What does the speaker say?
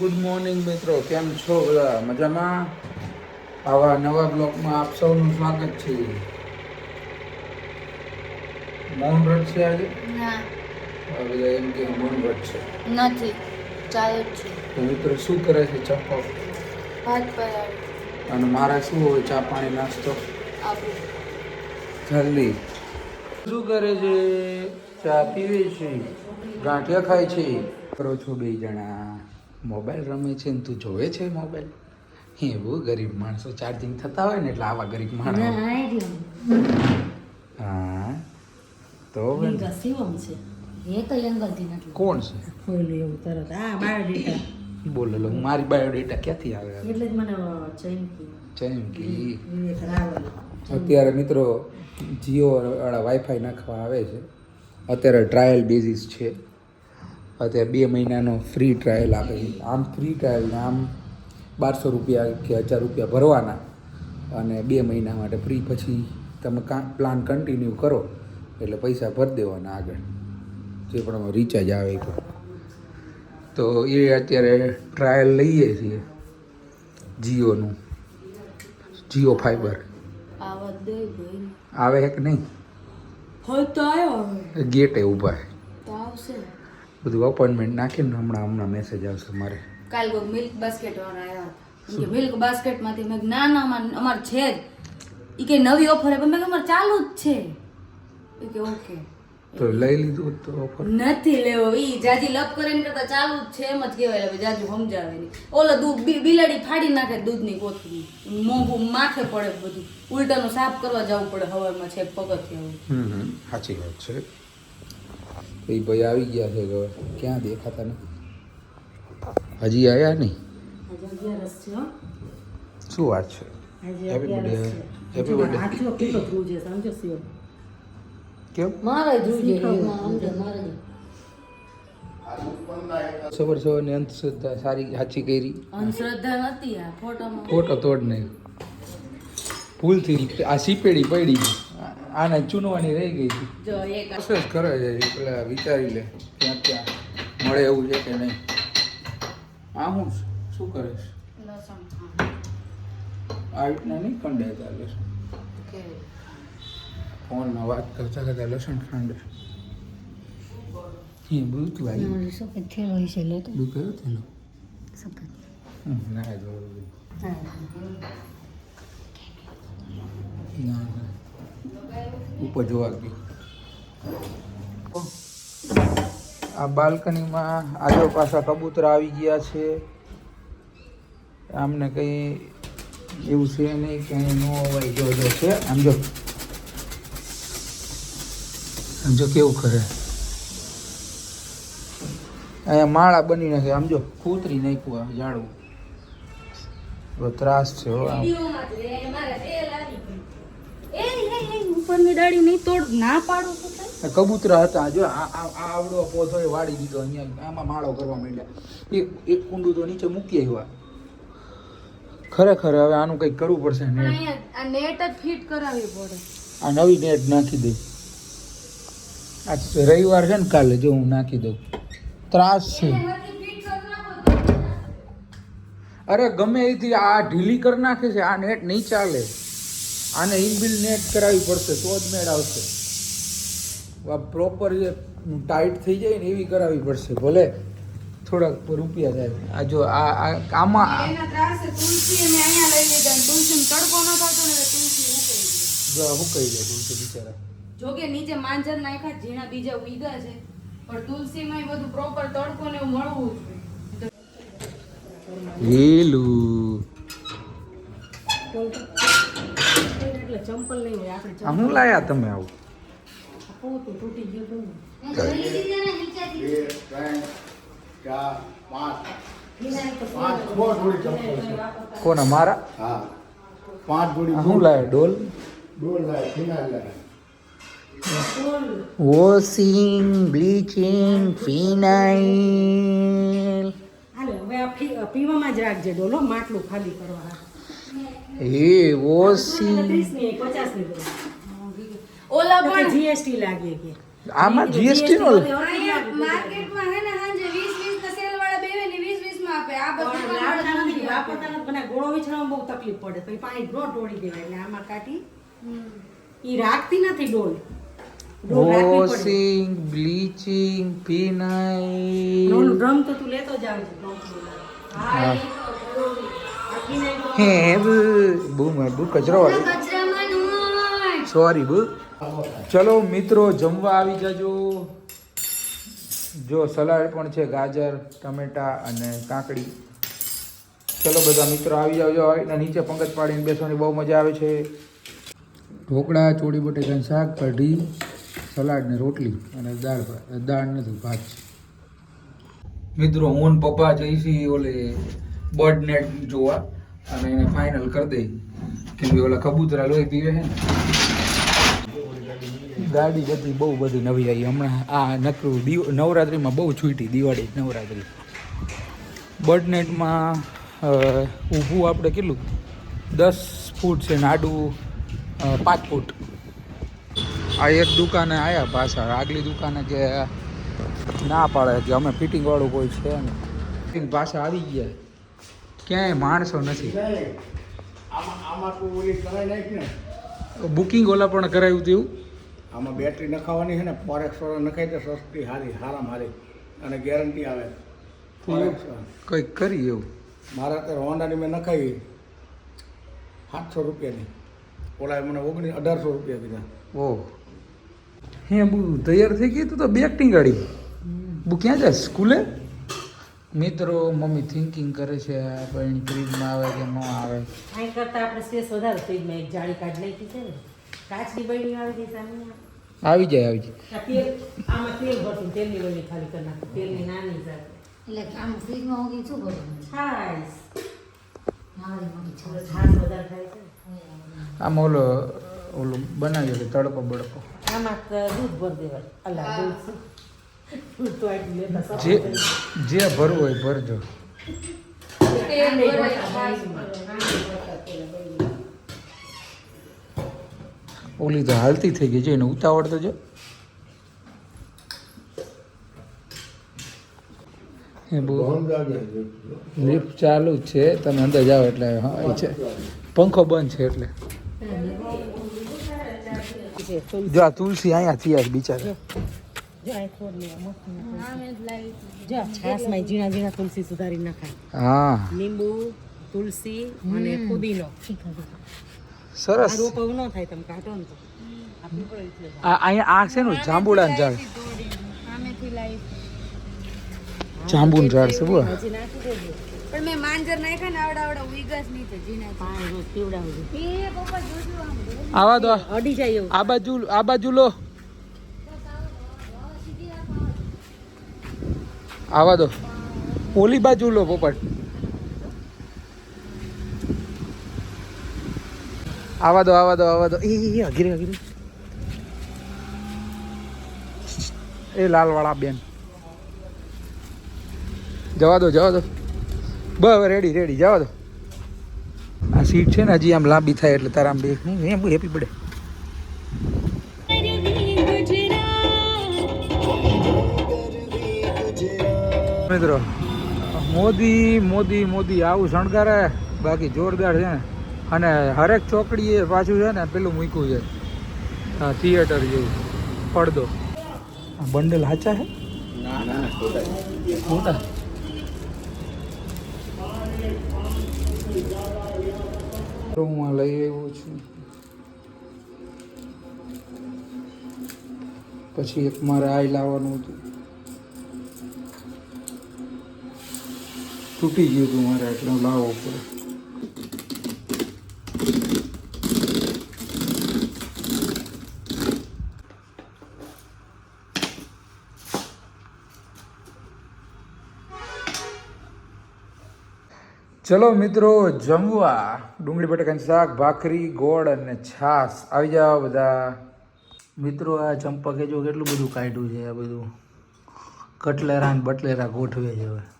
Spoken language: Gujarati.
ગુડ મોર્નિંગ મિત્રો. કેમ છો બધા? મજામાં? આવા નવા બ્લોકમાં આપ સૌનું સ્વાગત છે. મૌન વ્રત છે આજે? બધા એમ કે મૌન વ્રત છે. નથી. ચાલુ છે. તો મિત્રો શું કરે છે ચપ્પો ભાત પર અને મારા શું હોય ચા પાણી નાસ્તો? આપું જલ્દી. શું કરે છે? ચા પીવે છે? ગાંઠિયા ખાય છે? કરો છો બે જણા. મોબાઈલ રમે છે ને તું જોવે છે મોબાઈલ? એવું ગરીબ માણસો ચાર્જિંગ થતા હોય ને એટલે આવા ગરીબ માણસો. હા તો શિવમ છે. એંગલથી નથી કોણ છે? ઓલું એવું તરત. આ બાયોડેટા. બોલો લો મારી બાયોડેટા ક્યાંથી આવે? એટલે જ મને ચમકી ચમકી અત્યારે મિત્રો જીઓ વાળા વાઈફાઈ નાખવા આવે છે. અત્યારે ટ્રાયલ બેઝિસ છે. અત્યારે બે મહિનાનો ફ્રી ટ્રાયલ આપે છે. આમ ફ્રી ટ્રાયલ ને આમ બારસો રૂપિયા કે હજાર રૂપિયા ભરવાના અને બે મહિના માટે ફ્રી પછી તમે કા પ્લાન કન્ટિન્યુ કરો એટલે પૈસા ભરી દેવાના આગળ. જે પણ રિચાર્જ આવે એ તો એ અત્યારે ટ્રાયલ લઈએ છીએ જીઓનું. જીઓ ફાઈબર આવા છે કે નહીં? આવ્યો ગેટે ઊભા છે બધું અપોઇન્ટમેન્ટ નાખીને હમણાં હમણાં મેસેજ આવશે મારે. કાલ કોઈ મિલ્ક બાસ્કેટ વાળા આવ્યા કે મિલ્ક બાસ્કેટમાંથી મેં ના ના અમાર છે જ. એ કે નવી ઓફર પણ મેં અમારે ચાલુ જ છે. એ કે ઓકે. તો લઈ લીધું તો ઓફર નથી લેવો. ઈ જાજી લપ કરીને કરતા ચાલુ જ છે એમ જ કહેવાય. હવે જાજુ સમજાવે નહીં. ઓલો દૂધ બિલાડી ફાડી નાખે દૂધની કોથળી. મોંઘું માથે પડે બધું. ઉલટાનું સાફ કરવા જવું પડે હવામાં છે પગથિયા સાચી વાત છે. એ ભાઈ આવી ગયા છે હવે. ક્યાં દેખાતા નથી? હજી આવ્યા નહીં? શું વાત છે? હેપી બર્થડે હેપી શિવમ કેમ? મારે ધ્રુજે શીખવવું. મારે સવાર સવારની અંધશ્રદ્ધા સારી સાચી કરી. અંધશ્રદ્ધા નથી આ ફોટોમાં. ફોટો તોડ નહીં ભૂલથી આ સીપેડી પડી આને ચૂનવાની રહી ગઈ હતી. જો એક આ પ્રોસેસ કરે છે એ પેલા વિચારી લે ક્યાં ક્યાં મળે એવું છે કે નહીં. આ હું શું કરે છે? આ રીતના નહીં ખંડાય લસણ. ફોનમાં વાત કરતા કરતા લસણ ખાંડે. એ બધું તું આવી સફેદ થેલો કયો સફેદ. ના ના. ઉપર જોવા ગયું આ બાલ્કનીમાં આજો પાછા કબૂતર આવી ગયા છે. આમને કંઈ એવું છે નહીં કે ન હોય જો જો છે. આમ જો. આમ જો કેવું કરે. અહીંયા માળા બની નાખે આમ જો. કૂતરી નાખ્યું આ ઝાડવું. બહુ ત્રાસ છે હો આમ. ઉપરની ડાળી નહીં તોડ ના પાડો. કબૂતરા હતા જો આ આ આ આવડો પોધો એ વાળી દીધો અહીંયા આમાં માળો કરવા માંડ્યા. એક એક કુંડું તો નીચે મૂકી આવ્યા. ખરેખર હવે આનું કંઈક કરવું પડશે નેટ. આ નેટ જ ફિટ કરાવવી પડે. આ નવી નેટ નાખી દે. આ રવિવાર છે ને કાલે જો હું નાખી દઉં. ત્રાસ છે. અરે ગમે એથી આ ઢીલી કરી નાખે છે આ નેટ નહીં ચાલે. આને ઇનબિલ નેટ કરાવવી પડશે તો જ મેળ આવશે. પ્રોપર જે ટાઈટ થઈ જાય ને એવી કરાવવી પડશે ભલે થોડાક રૂપિયા થાય. આ જો આ આ- આમાં તુલસી તડકો ન થતો ને તુલસી બિચારા. જોકે નીચે માંજર નાખ્યા ઝીણા બીજા ઉગ્યા છે. પણ તુલસીમાં બધું પ્રોપર તડકો ને એવું મળવું જોઈએ વેલું. એટલે ચંપલ નહીં હોય આપણે હું લાયા તમે આવું? પોતું તૂટી ગયું તું કોના મારા? હા પાંચ જોડી હું લાયા ડોલ? ડોલ લાય ફિનાઇલ લાય વોશિંગ બ્લીચિંગ ફિનાઇલ. હાલે હવે આ પીવામાં જ રાખજે ડોલો માટલું ખાલી કરવા એ વોશિંગ પચાસની ઓલા પણ જીએસટી લાગે કે. આમાં જીએસટી નો માર્કેટમાં હે ને હાંજે 20 20 સેલ વાળા બેવે ને 20 20 માં આપે. આ વાપરતા નથી પણ આ ગોળો વીછળવામાં બહુ તકલીફ પડે. પછી પાણી દેવાય એટલે આમાં કાટી ઈ રાખતી નથી ડોલ. ડોલ રાખવી વોશિંગ બ્લીચિંગ ફિનાઇલ ડ્રમ તો તું લેતો જ આવજે. હા હે બુ બુ બુ કચરો વાળી. સોરી બુ. ચલો મિત્રો જમવા આવી જજો. જો સલાડ પણ છે ગાજર ટમેટા અને કાકડી. ચલો બધા મિત્રો આવી જાવજો એના નીચે પંગત પાડીને બેસવાની બહુ મજા આવે છે. ઢોકળા ચોળી બટેકાનું શાક કઢી સલાડ ને રોટલી અને દાળ ભાત. દાળ નથી ભાત છે. મિત્રો હું પપ્પા જઈશી ઓલે બર્ડ નેટ જોવા. અને એને ફાઇનલ કરી દઈ. કેમ કે ઓલા કબૂતરા લોહી પીવે છે ને. ગાડી બધી બહુ બધી નવી આવી. હમણાં આ નકરું દીવ, નવરાત્રિમાં બહુ છૂટી દિવાળી, નવરાત્રિ. બર્ડનેટમાં ઊભું આપણે કેટલું? દસ ફૂટ છે નાડું પાંચ ફૂટ. આ એક દુકાને આવ્યા પાછા. આગલી દુકાને કે ના પાડે, કે અમે ફિટિંગવાળું કોઈ છે ને પાછા આવી ગયા. ક્યાંય માણસો નથી. બુકિંગ ઓલા પણ કરાવ્યું હતું આમાં બેટરી નખાવાની છે ને ફોરેક્સ વાળા નખાય તો સસ્તી હારી હારામાં હારી અને ગેરંટી આવે. કંઈક કરી એવું? મારા અત્યારે હોન્ડાની મેં નખાવી સાતસો રૂપિયાની. ઓલા મને ઓગણીસ અઢારસો રૂપિયા કીધા. ઓહ હે બુ તૈયાર થઈ ગઈ તું તો બેક ટીંગાડી. ગાડી બુ ક્યાં જાય? સ્કૂલે? મિત્રો મમ્મી થિંકિંગ કરે છે પણ ફ્રીજમાં આવે કે ન આવે. અહીં કરતાં આપણે સ્પેસ વધારે ફ્રીજમાં એક જાળી કાઢ નાખી છે ને. કાચની બળી આવી ગઈ સામે આવી જાય આવી જાય. આ તેલ આમાં તેલ ભરતું તેલની બળી ખાલી કરી નાખું. તેલની નાની જાય એટલે આમ ફ્રીજમાં મૂકીને શું ભરું છાશ. મારી છાશ. વધારે થાય છે. આમ ઓલો ઓલું બનાવ્યું તડકો બડકો. આમાં તો દૂધ ભર દેવાય અલા દૂધ. જે જે ભરવું હોય ભરજો ઓલી તો હાલતી થઈ ગઈ છે એને ઉતાવળ તો જો. એ બહુ લિફ્ટ ચાલુ જ છે તમે અંદર જાઓ એટલે હા એ છે. પંખો બંધ છે એટલે. જો આ તુલસી અહીંયા થયા છે બિચારા. જો અહીં ખોડ લેવા મસ્ત નાખાય. જો આ છાશમાં ઝીણા ઝીણા તુલસી સુધારી નખાય હા. લીંબુ તુલસી અને પુદીનો સરસ. આ ન થાય તમે કાઢો ને તો. આપવું પડે એટલે. આ અહીંયા આ છે ને જાંબુડાનું ઝાડ. જાંબુનું ઝાડ છે બોલ. હજી નાખી દેજો. પણ મેં માંજર નાખ્યા ને આવડા. પાણી રોજ એ પપ્પા જોજો આમ. આવા દો. અડી જાય એવું. આ બાજુ આ બાજુ લો. આવા દો. ઓલી બાજુ લો પોપટ. આવા દો આવા દો આવા દો. એ અઘીરે અઘીરે. એ લાલવાળા બેન. જવા દો જવા દો. બસ રેડી રેડી જવા દો. આ સીટ છે ને હજી આમ લાંબી થાય એટલે તારા આમ બે હેપી પડે મિત્રો. મોદી મોદી મોદી આવું શણગારે. બાકી જોરદાર છે. ને અને હરેક ચોકડીએ પાછું છે ને પેલું મૂક્યું છે. હા થિયેટર જેવું. પડદો. બંડલ હાચા છે? ના ના ના મોટા હું આ લઈ આવ્યો છું. પછી એક મારે આઈ લાવવાનું હતું. તૂટી ગયું હતું મારે, એટલે હું લાવવો પડે. ચલો મિત્રો, જમવા. ડુંગળી, બટાકાનું શાક, ભાખરી, ગોળ અને છાશ. આવી જાઓ બધા. મિત્રો, આ ચંપકે જો કેટલું બધું કાઢ્યું છે આ બધું. કટલેરા ને બટલેરા ગોઠવે છે હવે.